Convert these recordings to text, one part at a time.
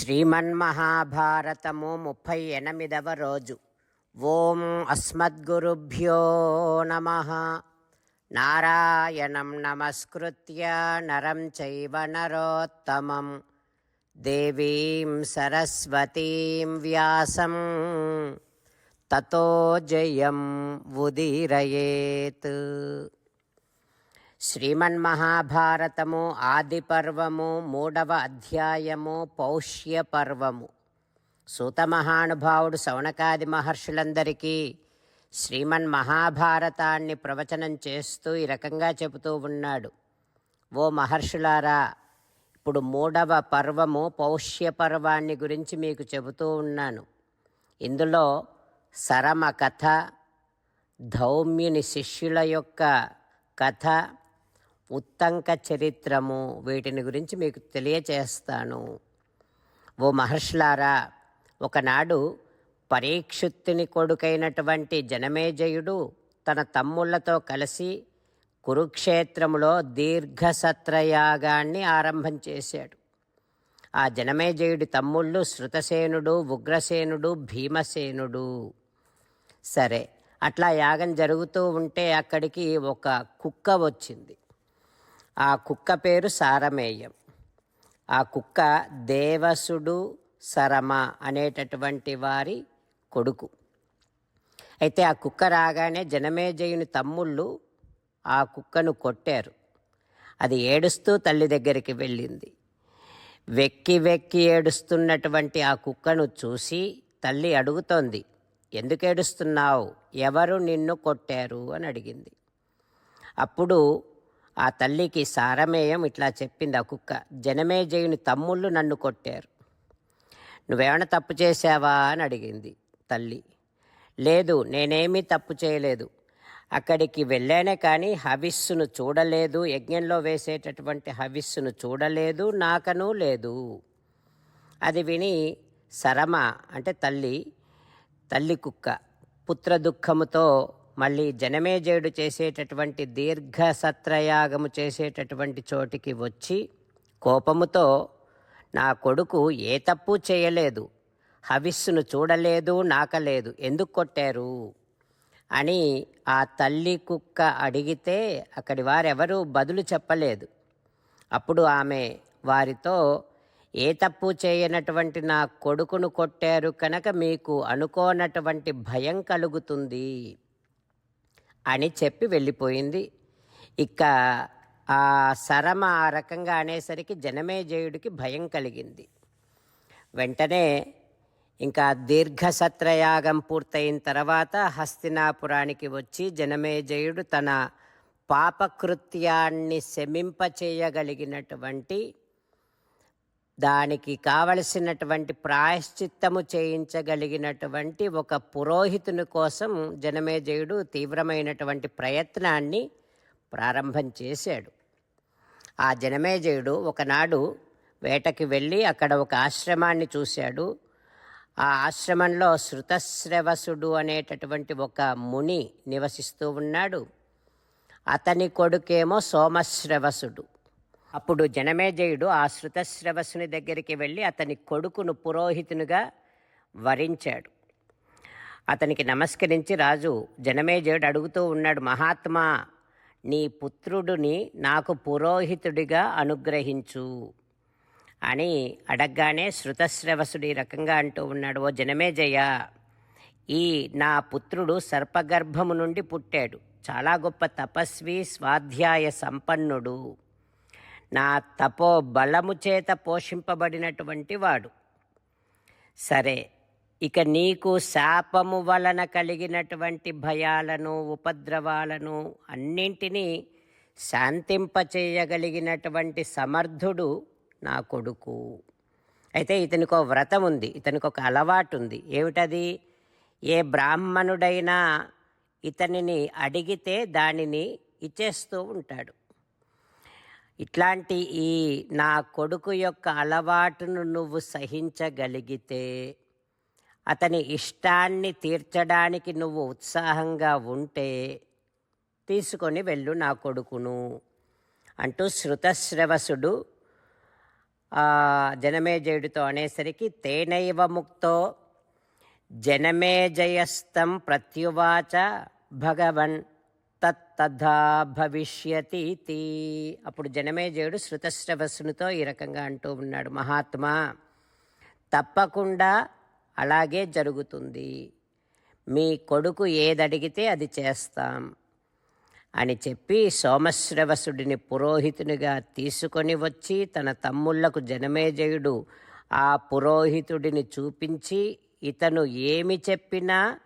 శ్రీమన్మహాభారతము ముప్పై ఎనిమిదవ రోజు. ఓం అస్మద్గురుభ్యో నమ. నారాయణం నమస్కృత్య నరం చైవ నరోత్తమం. దేవీం సరస్వతీం వ్యాసం. తతో జయం ఉదీరయేత్. శ్రీమన్మహాభారతము ఆది పర్వము మూడవ అధ్యాయము పౌష్య పర్వము సూతమహానుభావుడు సౌనకాది మహర్షులందరికీ శ్రీమన్మహాభారతాన్ని ప్రవచనం చేస్తూ ఈ రకంగా చెబుతూ ఉన్నాడు. ఓ మహర్షులారా ఇప్పుడు మూడవ పర్వము పౌష్య పర్వాన్ని గురించి మీకు చెబుతూ ఉన్నాను. ఇందులో సరమ కథ ధౌమ్యుని శిష్యుల యొక్క కథ ఉత్తంక చరిత్రము వీటిని గురించి మీకు తెలియచేస్తాను. ఓ మహర్షులారా ఒకనాడు పరీక్షుత్తుని కొడుకైనటువంటి జనమేజయుడు తన తమ్ముళ్ళతో కలిసి కురుక్షేత్రములో దీర్ఘసత్రయాగాన్ని ఆరంభం చేశాడు. ఆ జనమేజయుడి తమ్ముళ్ళు శృతసేనుడు ఉగ్రసేనుడు భీమసేనుడు. సరే అట్లా యాగం జరుగుతూ ఉంటే అక్కడికి ఒక కుక్క వచ్చింది. ఆ కుక్క పేరు సారమేయం. ఆ కుక్క దేవసుడు సరమ అనేటటువంటి వారి కొడుకు. అయితే ఆ కుక్క రాగానే జనమేజయుని తమ్ముళ్ళు ఆ కుక్కను కొట్టారు. అది ఏడుస్తూ తల్లి దగ్గరికి వెళ్ళింది. వెక్కి వెక్కి ఏడుస్తున్నటువంటి ఆ కుక్కను చూసి తల్లి అడుగుతోంది ఎందుకు ఏడుస్తున్నావు ఎవరు నిన్ను కొట్టారు? అని అడిగింది. అప్పుడు ఆ తల్లికి సారమేయం ఇట్లా చెప్పింది ఆ కుక్క. జనమేజయుని తమ్ముళ్ళు నన్ను కొట్టారు. నువ్వేమైనా తప్పు చేశావా అని అడిగింది తల్లి. లేదు నేనేమీ తప్పు చేయలేదు. అక్కడికి వెళ్ళానే కానీ హవిస్సును చూడలేదు. యజ్ఞంలో వేసేటటువంటి హవిస్సును చూడలేదు నాకను లేదు. అది విని సరమ అంటే తల్లి తల్లి కుక్క పుత్ర దుఃఖముతో మళ్ళీ జనమేజయుడు చేసేటటువంటి దీర్ఘ సత్రయాగము చేసేటటువంటి చోటికి వచ్చి కోపముతో నా కొడుకు ఏ తప్పు చేయలేదు హవిస్సును చూడలేదు నాకలేదు ఎందుకు కొట్టారు? అని ఆ తల్లి కుక్క అడిగితే అక్కడి వారెవరూ బదులు చెప్పలేదు. అప్పుడు ఆమె వారితో ఏ తప్పు చేయనటువంటి నా కొడుకును కొట్టారు కనుక మీకు అనుకోనటువంటి భయం కలుగుతుంది. అని చెప్పి వెళ్ళిపోయింది. ఇక ఆ సరమ ఆ రకంగా అనేసరికి జనమేజయుడికి భయం కలిగింది. వెంటనే ఇంకా దీర్ఘసత్రయాగం పూర్తయిన తర్వాత హస్తినాపురానికి వచ్చి జనమేజయుడు తన పాపకృత్యాన్ని శమింపచేయగలిగినటువంటి దానికి కావలసినటువంటి ప్రాయశ్చిత్తము చేయించగలిగినటువంటి ఒక పురోహితుని కోసం జనమేజయుడు తీవ్రమైనటువంటి ప్రయత్నాన్ని ప్రారంభం చేశాడు. ఆ జనమేజయుడు ఒకనాడు వేటకి వెళ్ళి అక్కడ ఒక ఆశ్రమాన్ని చూశాడు. ఆ ఆశ్రమంలో శృతశ్రవసుడు అనేటటువంటి ఒక ముని నివసిస్తూ ఉన్నాడు. అతని కొడుకేమో సోమశ్రవసుడు. అప్పుడు జనమేజయుడు ఆ శృతశ్రవసుని దగ్గరికి వెళ్ళి అతని కొడుకును పురోహితునిగా వరించాడు. అతనికి నమస్కరించి రాజు జనమేజయుడు అడుగుతూ ఉన్నాడు మహాత్మా నీ పుత్రుడిని నాకు పురోహితుడిగా అనుగ్రహించు అని అడగగానే శృతశ్రవసుడు ఈ రకంగా అంటూ ఉన్నాడు ఓ జనమేజయ ఈ నా పుత్రుడు సర్పగర్భము నుండి పుట్టాడు. చాలా గొప్ప తపస్వి స్వాధ్యాయ సంపన్నుడు. నా తపో బలము చేత పోషింపబడినటువంటి వాడు. సరే ఇక నీకు శాపము వలన కలిగినటువంటి భయాలను ఉపద్రవాలను అన్నింటినీ శాంతింపచేయగలిగినటువంటి సమర్థుడు నా కొడుకు. అయితే ఇతనికి ఒక వ్రతం ఉంది ఇతనికి ఒక అలవాటు ఉంది. ఏమిటది? ఏ బ్రాహ్మణుడైనా ఇతనిని అడిగితే దానిని ఇచ్చేస్తూ ఉంటాడు. ఇట్లాంటి ఈ నా కొడుకు యొక్క అలవాటును నువ్వు సహించగలిగితే అతని ఇష్టాన్ని తీర్చడానికి నువ్వు ఉత్సాహంగా ఉంటే తీసుకొని వెళ్ళు నా కొడుకును అంటూ శృతశ్రవసుడు జనమేజయుడితో అనేసరికి తేనైవ ముక్తో జనమేజయస్తం ప్రత్యువాచ భగవన్ తత్తథా భవిష్యతీతి. అప్పుడు జనమేజయుడు శృతశ్రవస్సునితో ఈ రకంగా అంటూ ఉన్నాడు. మహాత్మా తప్పకుండా అలాగే జరుగుతుంది. మీ కొడుకు ఏదడిగితే అది చేస్తాం అని చెప్పి సోమశ్రవసుడిని పురోహితునిగా తీసుకొని వచ్చి తన తమ్ముళ్ళకు జనమేజయుడు ఆ పురోహితుడిని చూపించి ఇతను ఏమి చెప్పినా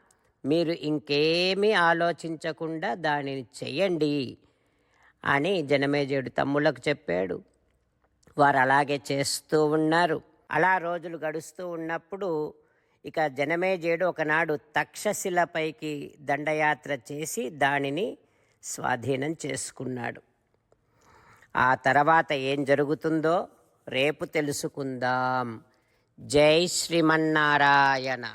మీరు ఇంకేమీ ఆలోచించకుండా దానిని చెయ్యండి అని జనమేజయుడు తమ్ముళ్ళకు చెప్పాడు. వారు అలాగే చేస్తూ ఉన్నారు. అలా రోజులు గడుస్తూ ఉన్నప్పుడు ఇక జనమేజయుడు ఒకనాడు తక్షశిలపైకి దండయాత్ర చేసి దానిని స్వాధీనం చేసుకున్నాడు. ఆ తర్వాత ఏం జరుగుతుందో రేపు తెలుసుకుందాం. జై శ్రీమన్నారాయణ.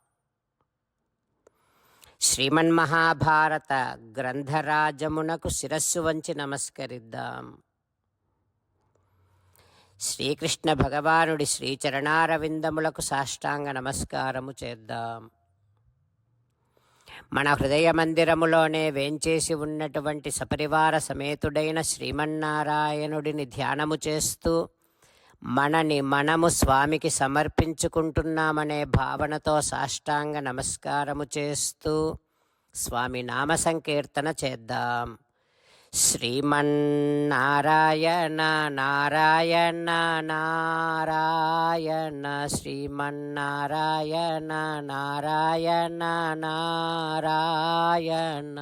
శ్రీమన్మహాభారత గ్రంథరాజమునకు శిరస్సు వంచి నమస్కరిద్దాం. శ్రీకృష్ణ భగవానుడి శ్రీచరణారవిందములకు సాష్టాంగ నమస్కారము చేద్దాం. మన హృదయ మందిరములోనే వేంచేసి ఉన్నటువంటి సపరివార సమేతుడైన శ్రీమన్నారాయణుడిని ధ్యానము చేస్తూ మనని మనము స్వామికి సమర్పించుకుంటున్నామనే భావనతో సాష్టాంగ నమస్కారము చేస్తూ స్వామి నామ సంకీర్తన చేద్దాం. శ్రీమన్నారాయణ నారాయణ నారాయణ శ్రీమన్నారాయణ నారాయణ నారాయణ.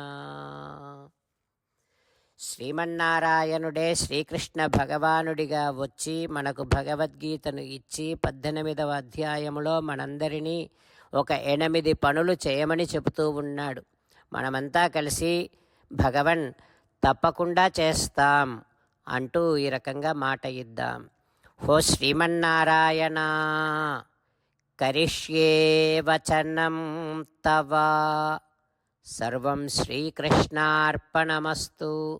శ్రీమన్నారాయణుడే శ్రీకృష్ణ భగవానుడిగా వచ్చి మనకు భగవద్గీతను ఇచ్చి పద్దెనిమిదవ అధ్యాయములో మనందరినీ ఒక ఎనిమిది పనులు చేయమని చెబుతూ ఉన్నాడు. మనమంతా కలిసి భగవన్ తప్పకుండా చేస్తాం అంటూ ఈ రకంగా మాట ఇద్దాం. హో శ్రీమన్నారాయణ కరిష్యే వచనం తవా. సర్వం శ్రీకృష్ణార్పణమస్తు.